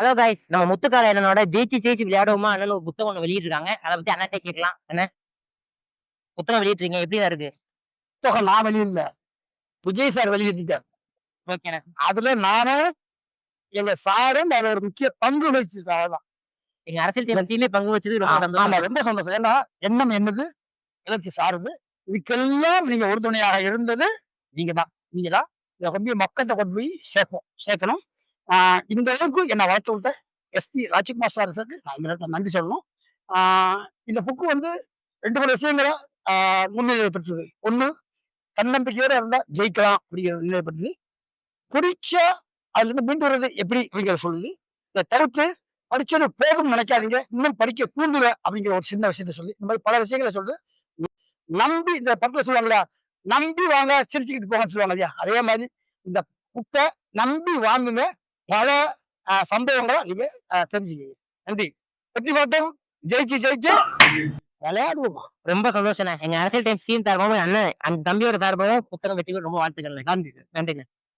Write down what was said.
Hello காய் நம்ம முத்துக்கால அண்ணனோட ஜெயிச்சு ஜெயிச்சு விளையாடுவோமா அண்ணன் ஒரு புத்தகம் ஒன்று வெளியிட்டிருக்காங்க. அதை பத்தி அண்ணாட்டே கேட்கலாம். என்ன? புத்தகம் வெளியிட்டிருக்கீங்க. எப்படி இருக்கு? புத்தகம் நான் வெளியிடல. விஜய் சார் வெளியிட்டார் ஓகேண்ணே. அதுல நானும் எங்க சாரும் அதுல ஒரு முக்கிய பங்கு வகிச்சிருக்காங்க அவ்வளவுதான். எங்க அரசியல் டீமே பங்கு வச்சது ரொம்ப சந்தோஷம். ரொம்ப சந்தோஷம். ஏன்னா எண்ணம் என்னது? இலக்கு சாருது இதுக்கெல்லாம் நீங்க உறுதுணையாக இருந்தது நீங்க தான் நீங்க தான் இதை கொண்டு போய் மக்கள்கிட்ட கொண்டு போய் சேர்ப்போம். சேர்க்கணும். இந்த அளவுக்கு என்னை வளர்த்து விட்ட எஸ்பி ராஜ்குமார் சார் சாருக்கு நான் இந்த நேரத்தில் நன்றி சொல்லணும். இந்த புக்கு வந்து ரெண்டு மூணு விஷயங்களை ஆஹ் முன்னிலை பெற்றது ஒன்று தன்னம்பிக்கையோட இருந்தால் ஜெயிக்கலாம் அப்படிங்கிற நிலை பெற்றது குறிச்சா அதுலேருந்து மீண்டு வர்றது எப்படி அப்படிங்கிறத சொல்லுது. இதை தவிர்த்து படிச்சது போதும்னு நினைக்காதீங்க. இன்னும் படிக்க தூண்டுல அப்படிங்கிற ஒரு சின்ன விஷயத்த சொல்லி இந்த மாதிரி பல விஷயங்களை சொல்லு. நம்பி இந்த படத்துல சொல்லுவாங்களா நம்பி வாங்க சிரிச்சுக்கிட்டு போங்கன்னு சொல்லுவாங்க இல்லையா? அதே மாதிரி இந்த புக்கை நம்பி வாங்குங்க பல ஆஹ், சம்பவங்களை நீங்க ஆஹ், தெரிஞ்சுக்கீங்க நன்றி. வெற்றி மாட்டோம். ஜெயிச்சு ஜெயிச்சு விளையாடுவோம்? ரொம்ப சந்தோஷம் எங்க அரசியல் டைம் சீன் சார்பாகவும் அண்ணன் அந்த தம்பியோட சார்பாகவும் புத்தகம் வெற்றி ரொம்ப வாழ்த்துக்கள் நன்றி நன்றிங்க